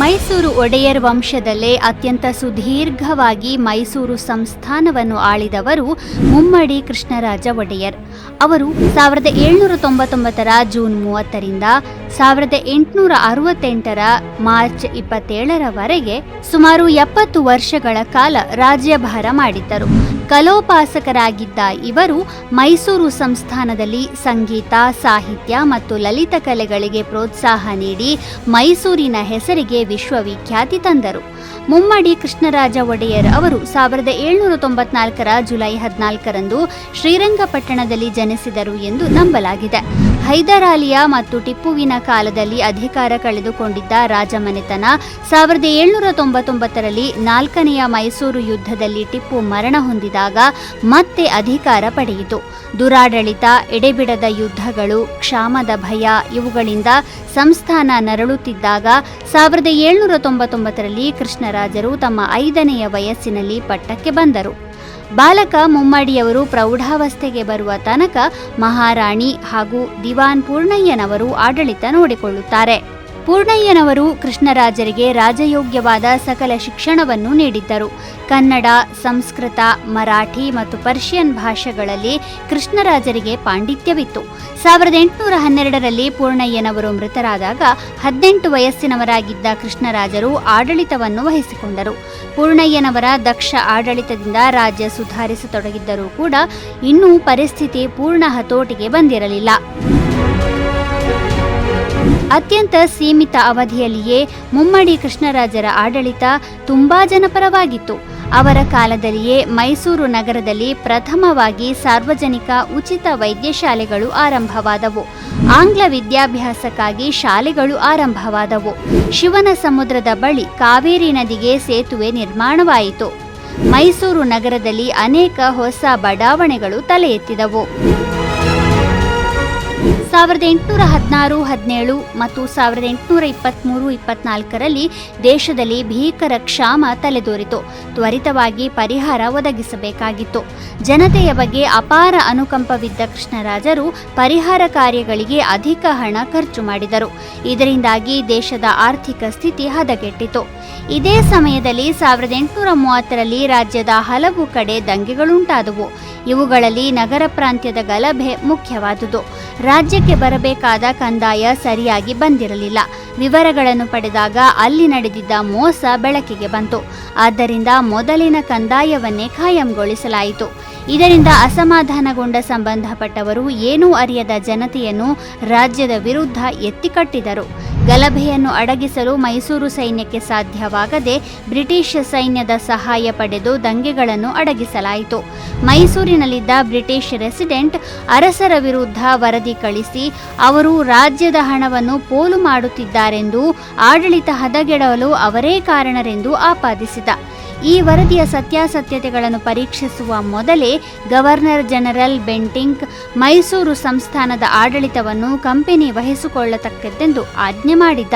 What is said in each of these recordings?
ಮೈಸೂರು ಒಡೆಯರ್ ವಂಶದಲ್ಲೇ ಅತ್ಯಂತ ಸುದೀರ್ಘವಾಗಿ ಮೈಸೂರು ಸಂಸ್ಥಾನವನ್ನು ಆಳಿದವರು ಮುಮ್ಮಡಿ ಕೃಷ್ಣರಾಜ ಒಡೆಯರ್. ಅವರು ಸಾವಿರದ ಏಳ್ನೂರ ತೊಂಬತ್ತೊಂಬತ್ತರ ಜೂನ್ ಮೂವತ್ತರಿಂದ ಸಾವಿರದ ಎಂಟುನೂರ ಅರವತ್ತೆಂಟರ ಮಾರ್ಚ್ ಇಪ್ಪತ್ತೇಳರವರೆಗೆ ಸುಮಾರು ಎಪ್ಪತ್ತು ವರ್ಷಗಳ ಕಾಲ ರಾಜ್ಯಭಾರ ಮಾಡಿದ್ದರು. ಕಲೋಪಾಸಕರಾಗಿದ್ದ ಇವರು ಮೈಸೂರು ಸಂಸ್ಥಾನದಲ್ಲಿ ಸಂಗೀತ, ಸಾಹಿತ್ಯ ಮತ್ತು ಲಲಿತ ಕಲೆಗಳಿಗೆ ಪ್ರೋತ್ಸಾಹ ನೀಡಿ ಮೈಸೂರಿನ ಹೆಸರಿಗೆ ವಿಶ್ವವಿಖ್ಯಾತಿ ತಂದರು. ಮುಮ್ಮಡಿ ಕೃಷ್ಣರಾಜ ಒಡೆಯರ್ ಅವರು ಸಾವಿರದ ಏಳ್ನೂರ ತೊಂಬತ್ನಾಲ್ಕರ ಜುಲೈ ಹದಿನಾಲ್ಕರಂದು ಶ್ರೀರಂಗಪಟ್ಟಣದಲ್ಲಿ ಜನಿಸಿದರು ಎಂದು ನಂಬಲಾಗಿದೆ. ಹೈದರಾಲಿಯ ಮತ್ತು ಟಿಪ್ಪುವಿನ ಕಾಲದಲ್ಲಿ ಅಧಿಕಾರ ಕಳೆದುಕೊಂಡಿದ್ದ ರಾಜಮನೆತನ ಸಾವಿರದ ಏಳ್ನೂರ ತೊಂಬತ್ತೊಂಬತ್ತರಲ್ಲಿ ನಾಲ್ಕನೆಯ ಮೈಸೂರು ಯುದ್ಧದಲ್ಲಿ ಟಿಪ್ಪು ಮರಣ ಹೊಂದಿದಾಗ ಮತ್ತೆ ಅಧಿಕಾರ ಪಡೆಯಿತು. ದುರಾಡಳಿತ, ಎಡೆಬಿಡದ ಯುದ್ಧಗಳು, ಕ್ಷಾಮದ ಭಯ ಇವುಗಳಿಂದ ಸಂಸ್ಥಾನ ನರಳುತ್ತಿದ್ದಾಗ ಸಾವಿರದ ಏಳ್ನೂರ ತೊಂಬತ್ತೊಂಬತ್ತರಲ್ಲಿ ಕೃಷ್ಣರಾಜರು ತಮ್ಮ ಐದನೆಯ ವಯಸ್ಸಿನಲ್ಲಿ ಪಟ್ಟಕ್ಕೆ ಬಂದರು. ಬಾಲಕ ಮುಮ್ಮಡಿಯವರು ಪ್ರೌಢಾವಸ್ಥೆಗೆ ಬರುವ ತನಕ ಮಹಾರಾಣಿ ಹಾಗೂ ದಿವಾನ್ ಪೂರ್ಣಯ್ಯನವರು ಆಡಳಿತ ನೋಡಿಕೊಳ್ಳುತ್ತಾರೆ. ಪೂರ್ಣಯ್ಯನವರು ಕೃಷ್ಣರಾಜರಿಗೆ ರಾಜಯೋಗ್ಯವಾದ ಸಕಲ ಶಿಕ್ಷಣವನ್ನು ನೀಡಿದ್ದರು. ಕನ್ನಡ, ಸಂಸ್ಕೃತ, ಮರಾಠಿ ಮತ್ತು ಪರ್ಷಿಯನ್ ಭಾಷೆಗಳಲ್ಲಿ ಕೃಷ್ಣರಾಜರಿಗೆ ಪಾಂಡಿತ್ಯವಿತ್ತು. ಸಾವಿರದ ಎಂಟುನೂರ ಹನ್ನೆರಡರಲ್ಲಿ ಪೂರ್ಣಯ್ಯನವರು ಮೃತರಾದಾಗ ಹದಿನೆಂಟು ವಯಸ್ಸಿನವರಾಗಿದ್ದ ಕೃಷ್ಣರಾಜರು ಆಡಳಿತವನ್ನು ವಹಿಸಿಕೊಂಡರು. ಪೂರ್ಣಯ್ಯನವರ ದಕ್ಷ ಆಡಳಿತದಿಂದ ರಾಜ್ಯ ಸುಧಾರಿಸತೊಡಗಿದ್ದರೂ ಕೂಡ ಇನ್ನೂ ಪರಿಸ್ಥಿತಿ ಪೂರ್ಣ ಹತೋಟಿಗೆ ಬಂದಿರಲಿಲ್ಲ. ಅತ್ಯಂತ ಸೀಮಿತ ಅವಧಿಯಲ್ಲಿಯೇ ಮುಮ್ಮಡಿ ಕೃಷ್ಣರಾಜರ ಆಡಳಿತ ತುಂಬಾ ಜನಪರವಾಗಿತ್ತು. ಅವರ ಕಾಲದಲ್ಲಿಯೇ ಮೈಸೂರು ನಗರದಲ್ಲಿ ಪ್ರಥಮವಾಗಿ ಸಾರ್ವಜನಿಕ ಉಚಿತ ವೈದ್ಯಶಾಲೆಗಳು ಆರಂಭವಾದವು. ಆಂಗ್ಲ ವಿದ್ಯಾಭ್ಯಾಸಕ್ಕಾಗಿ ಶಾಲೆಗಳು ಆರಂಭವಾದವು. ಶಿವನ ಸಮುದ್ರದ ಬಳಿ ಕಾವೇರಿ ನದಿಗೆ ಸೇತುವೆ ನಿರ್ಮಾಣವಾಯಿತು. ಮೈಸೂರು ನಗರದಲ್ಲಿ ಅನೇಕ ಹೊಸ ಬಡಾವಣೆಗಳು ತಲೆ ಎತ್ತಿದವು ಸಾವಿರದ ಎಂಟುನೂರ ಹದಿನಾರು, ಹದಿನೇಳು ಮತ್ತು ಸಾವಿರದ ಎಂಟುನೂರ ಇಪ್ಪತ್ತ್ಮೂರು ಇಪ್ಪತ್ನಾಲ್ಕರಲ್ಲಿ ದೇಶದಲ್ಲಿ ಭೀಕರ ಕ್ಷಾಮ ತಲೆದೋರಿತು. ತ್ವರಿತವಾಗಿ ಪರಿಹಾರ ಒದಗಿಸಬೇಕಾಗಿತ್ತು. ಜನತೆಯ ಬಗ್ಗೆ ಅಪಾರ ಅನುಕಂಪವಿದ್ದ ಕೃಷ್ಣರಾಜರು ಪರಿಹಾರ ಕಾರ್ಯಗಳಿಗೆ ಅಧಿಕ ಹಣ ಖರ್ಚು ಮಾಡಿದರು. ಇದರಿಂದಾಗಿ ದೇಶದ ಆರ್ಥಿಕ ಸ್ಥಿತಿ ಹದಗೆಟ್ಟಿತು. ಇದೇ ಸಮಯದಲ್ಲಿ ಸಾವಿರದ ಎಂಟುನೂರ ಮೂವತ್ತರಲ್ಲಿ ರಾಜ್ಯದ ಹಲವು ಕಡೆ ದಂಗೆಗಳುಂಟಾದವು. ಇವುಗಳಲ್ಲಿ ನಗರ ಪ್ರಾಂತ್ಯದ ಗಲಭೆ ಮುಖ್ಯವಾದುದು. ರಾಜ್ಯಕ್ಕೆ ಬರಬೇಕಾದ ಕಂದಾಯ ಸರಿಯಾಗಿ ಬಂದಿರಲಿಲ್ಲ. ವಿವರಗಳನ್ನು ಪಡೆದಾಗ ಅಲ್ಲಿ ನಡೆದಿದ್ದ ಮೋಸ ಬೆಳಕಿಗೆ ಬಂತು. ಆದ್ದರಿಂದ ಮೊದಲಿನ ಕಂದಾಯವನ್ನೇ ಖಾಯಂಗೊಳಿಸಲಾಯಿತು. ಇದರಿಂದ ಅಸಮಾಧಾನಗೊಂಡ ಸಂಬಂಧಪಟ್ಟವರು ಏನೂ ಅರಿಯದ ಜನತೆಯನ್ನು ರಾಜ್ಯದ ವಿರುದ್ಧ ಎತ್ತಿಕಟ್ಟಿದರು. ಗಲಭೆಯನ್ನು ಅಡಗಿಸಲು ಮೈಸೂರು ಸೈನ್ಯಕ್ಕೆ ಸಾಧ್ಯವಾಗದೆ ಬ್ರಿಟಿಷ್ ಸೈನ್ಯದ ಸಹಾಯ ಪಡೆದು ದಂಗೆಗಳನ್ನು ಅಡಗಿಸಲಾಯಿತು. ಮೈಸೂರಿನಲ್ಲಿದ್ದ ಬ್ರಿಟಿಷ್ ರೆಸಿಡೆಂಟ್ ಅರಸರ ವಿರುದ್ಧ ವರದಿ ಕಳಿಸಿ, ಅವರು ರಾಜ್ಯದ ಹಣವನ್ನು ಪೋಲು ಮಾಡುತ್ತಿದ್ದಾರೆಂದು ಆಡಳಿತ ಹದಗೆಡಲು ಅವರೇ ಕಾರಣರೆಂದು ಆಪಾದಿಸಿದ. ಈ ವರದಿಯ ಸತ್ಯಾಸತ್ಯತೆಗಳನ್ನು ಪರೀಕ್ಷಿಸುವ ಮೊದಲೇ ಗವರ್ನರ್ ಜನರಲ್ ಬೆಂಟಿಂಕ್ ಮೈಸೂರು ಸಂಸ್ಥಾನದ ಆಡಳಿತವನ್ನು ಕಂಪನಿ ವಹಿಸಿಕೊಳ್ಳತಕ್ಕದ್ದೆಂದು ಆಜ್ಞೆ ಮಾಡಿದ್ದ.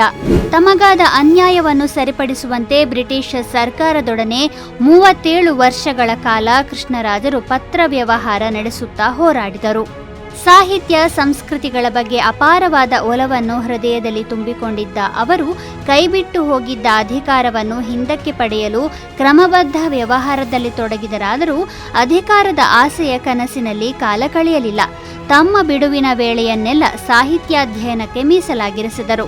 ತಮಗಾದ ಅನ್ಯಾಯವನ್ನು ಸರಿಪಡಿಸುವಂತೆ ಬ್ರಿಟಿಷ್ ಸರ್ಕಾರದೊಡನೆ ಮೂವತ್ತೇಳು ವರ್ಷಗಳ ಕಾಲ ಕೃಷ್ಣರಾಜರು ಪತ್ರ ವ್ಯವಹಾರ ನಡೆಸುತ್ತಾ ಹೋರಾಡಿದರು. ಸಾಹಿತ್ಯ ಸಂಸ್ಕೃತಿಗಳ ಬಗ್ಗೆ ಅಪಾರವಾದ ಒಲವನ್ನು ಹೃದಯದಲ್ಲಿ ತುಂಬಿಕೊಂಡಿದ್ದ ಅವರು, ಕೈಬಿಟ್ಟು ಹೋಗಿದ್ದ ಅಧಿಕಾರವನ್ನು ಹಿಂದಕ್ಕೆ ಪಡೆಯಲು ಕ್ರಮಬದ್ಧ ವ್ಯವಹಾರದಲ್ಲಿ ತೊಡಗಿದರಾದರೂ ಅಧಿಕಾರದ ಆಸೆಯ ಕನಸಿನಲ್ಲಿ ಕಾಲ ಕಳೆಯಲಿಲ್ಲ. ತಮ್ಮ ಬಿಡುವಿನ ವೇಳೆಯನ್ನೆಲ್ಲ ಸಾಹಿತ್ಯಾಧ್ಯಯನಕ್ಕೆ ಮೀಸಲಾಗಿರಿಸಿದರು.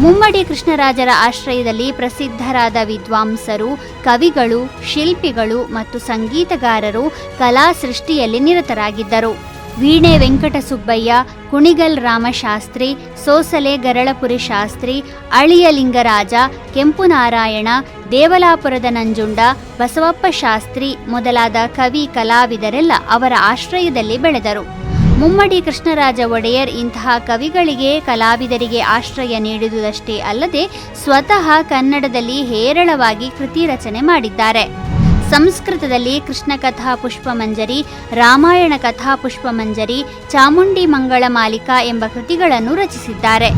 ಮುಮ್ಮಡಿ ಕೃಷ್ಣರಾಜರ ಆಶ್ರಯದಲ್ಲಿ ಪ್ರಸಿದ್ಧರಾದ ವಿದ್ವಾಂಸರು, ಕವಿಗಳು, ಶಿಲ್ಪಿಗಳು ಮತ್ತು ಸಂಗೀತಗಾರರು ಕಲಾ ಸೃಷ್ಟಿಯಲ್ಲಿ ನಿರತರಾಗಿದ್ದರು. ವೀಣೆ ವೆಂಕಟಸುಬ್ಬಯ್ಯ, ಕುಣಿಗಲ್ ರಾಮಶಾಸ್ತ್ರಿ, ಸೋಸಲೆ ಗರಳಪುರಿ ಶಾಸ್ತ್ರಿ ಅಳಿಯ ಲಿಂಗರಾಜ ಕೆಂಪುನಾರಾಯಣ, ದೇವಲಾಪುರದ ನಂಜುಂಡ, ಬಸವಪ್ಪ ಶಾಸ್ತ್ರಿ ಮೊದಲಾದ ಕವಿ ಕಲಾವಿದರೆಲ್ಲ ಅವರ ಆಶ್ರಯದಲ್ಲಿ ಬೆಳೆದರು. ಮುಮ್ಮಡಿ ಕೃಷ್ಣರಾಜ ಒಡೆಯರ್ ಇಂತಹ ಕವಿಗಳಿಗೆ ಕಲಾವಿದರಿಗೆ ಆಶ್ರಯ ನೀಡಿದುದಷ್ಟೇ ಅಲ್ಲದೆ ಸ್ವತಃ ಕನ್ನಡದಲ್ಲಿ ಹೇರಳವಾಗಿ ಕೃತಿ ರಚನೆ ಮಾಡಿದ್ದಾರೆ. ಸಂಸ್ಕೃತದಲ್ಲಿ ಕೃಷ್ಣ ಕಥಾ ಪುಷ್ಪಮಂಜರಿ ರಾಮಾಯಣ ಕಥಾ ಪುಷ್ಪಮಂಜರಿ ಚಾಮುಂಡಿ ಮಂಗಳ ಮಾಲಿಕ ಎಂಬ ಕೃತಿಗಳನ್ನು ರಚಿಸಿದ್ದಾರೆ.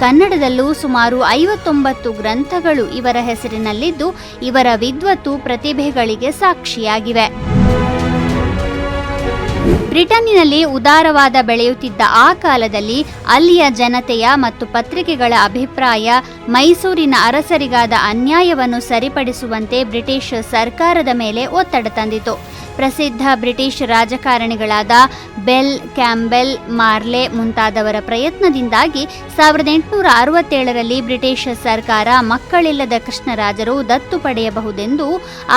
ಕನ್ನಡದಲ್ಲೂ ಸುಮಾರು ಐವತ್ತೊಂಬತ್ತು ಗ್ರಂಥಗಳು ಇವರ ಹೆಸರಿನಲ್ಲಿದ್ದು, ಇವರ ವಿದ್ವತ್ತು ಪ್ರತಿಭೆಗಳಿಗೆ ಸಾಕ್ಷಿಯಾಗಿವೆ. ಬ್ರಿಟನ್ನಿನಲ್ಲಿ ಉದಾರವಾದ ಬೆಳೆಯುತ್ತಿದ್ದ ಆ ಕಾಲದಲ್ಲಿ ಅಲ್ಲಿಯ ಜನತೆಯ ಮತ್ತು ಪತ್ರಿಕೆಗಳ ಅಭಿಪ್ರಾಯ, ಮೈಸೂರಿನ ಅರಸರಿಗಾದ ಅನ್ಯಾಯವನ್ನು ಸರಿಪಡಿಸುವಂತೆ ಬ್ರಿಟಿಷ್ ಸರ್ಕಾರದ ಮೇಲೆ ಒತ್ತಡ ತಂದಿತು. ಪ್ರಸಿದ್ಧ ಬ್ರಿಟಿಷ್ ರಾಜಕಾರಣಿಗಳಾದ ಬೆಲ್ ಕ್ಯಾಂಬೆಲ್, ಮಾರ್ಲೆ ಮುಂತಾದವರ ಪ್ರಯತ್ನದಿಂದಾಗಿ ಸಾವಿರದ ಎಂಟುನೂರ ಅರವತ್ತೇಳರಲ್ಲಿ ಬ್ರಿಟಿಷ್ ಸರ್ಕಾರ ಮಕ್ಕಳಿಲ್ಲದ ಕೃಷ್ಣರಾಜರು ದತ್ತು ಪಡೆಯಬಹುದೆಂದು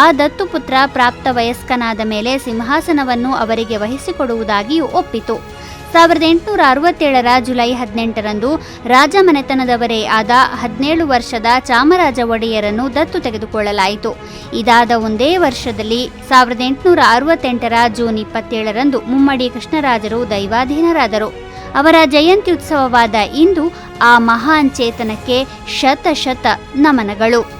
ಆ ದತ್ತುಪುತ್ರ ಪ್ರಾಪ್ತ ವಯಸ್ಕನಾದ ಮೇಲೆ ಸಿಂಹಾಸನವನ್ನು ಅವರಿಗೆ ವಹಿಸಿಕೊಡುವುದಾಗಿಯೂ ಒಪ್ಪಿತು. ಸಾವಿರದ ಎಂಟುನೂರ ಅರವತ್ತೇಳರ ಜುಲೈ ಹದಿನೆಂಟರಂದು ರಾಜಮನೆತನದವರೇ ಆದ ಹದಿನೇಳು ವರ್ಷದ ಚಾಮರಾಜ ಒಡೆಯರನ್ನು ದತ್ತು ತೆಗೆದುಕೊಳ್ಳಲಾಯಿತು. ಇದಾದ ಒಂದೇ ವರ್ಷದಲ್ಲಿ ಸಾವಿರದ ಎಂಟುನೂರ ಅರವತ್ತೆಂಟರ ಜೂನ್ ಇಪ್ಪತ್ತೇಳರಂದು ಮುಮ್ಮಡಿ ಕೃಷ್ಣರಾಜರು ದೈವಾಧೀನರಾದರು. ಅವರ ಜಯಂತ್ಯುತ್ಸವವಾದ ಇಂದು ಆ ಮಹಾನ್ ಚೇತನಕ್ಕೆ ಶತಶತ ಶತ ನಮನಗಳು.